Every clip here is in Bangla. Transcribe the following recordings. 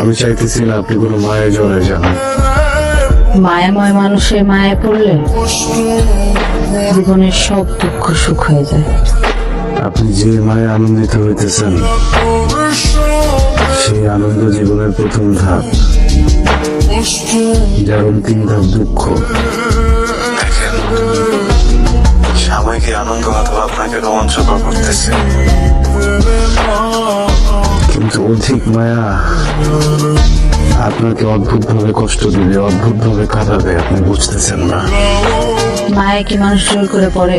আমি চাইতেছি না আপনি কোনো মায়ের জ্বরে যান। মায়াময় মানুষের মায়ে পড়লে জীবনের সব দুঃখ সুখ হয়ে যায়। আপনি যে মায়ে আনন্দিত হইতেছেন সেই আনন্দ জীবনের প্রথম ধাপ। যার অন্তিম ধাপ দুঃখ। সাময়িক আনন্দ হয়তো আপনাকে রোমাঞ্চকর করতেছে। কিন্তু অধিক মায়া আপনাকে অদ্ভুত ভাবে কষ্ট দিবে অদ্ভুত ভাবে কাঁদাবে আপনি বুঝতেছেন না। মায়া কি মানুষ জোর করে পড়ে?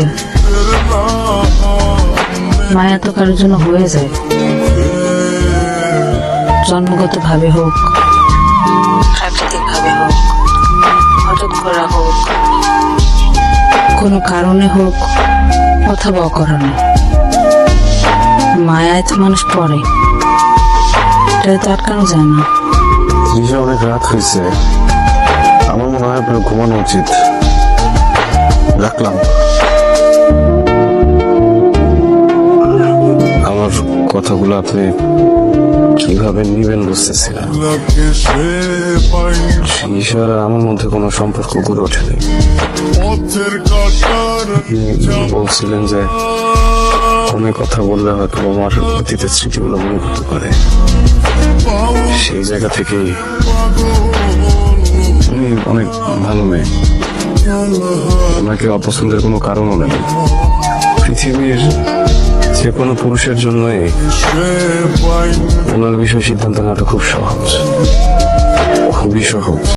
মায়া তো কারোর জন্য হয়ে যায়। জন্মগত ভাবে হোক প্রাকৃতিক ভাবে হোক হঠাৎ করা হোক, কোনো কারণে হোক অথবা অকারণে। মায়ায় তো মানুষ পড়ে। এটা তো আটকানো যায় না নিজে অনেক রাত হয়েছে? আমার মনে হয় আপনার ঘুমানো উচিত। রাখলাম। আমার কথাগুলো আপনি কীভাবে নিবেন বুঝতেছি না ঈশ্বর আর আমার মধ্যে কোনো সম্পর্ক গড়ে ওঠেনি। বলছিলেন যে ফোনে কথা বললে হয়তো আমার অতীতের স্মৃতিগুলো মনে করতে পারে। সেই জায়গা থেকেই উনি অনেক ভালো মেয়ে। ওনাকে অপছন্দের কোনো কারণও নেই। পৃথিবীর যে কোনো পুরুষের জন্যই ওনার বিষয়ে সিদ্ধান্ত নেওয়াটা খুব সহজ। খুবই সহজ।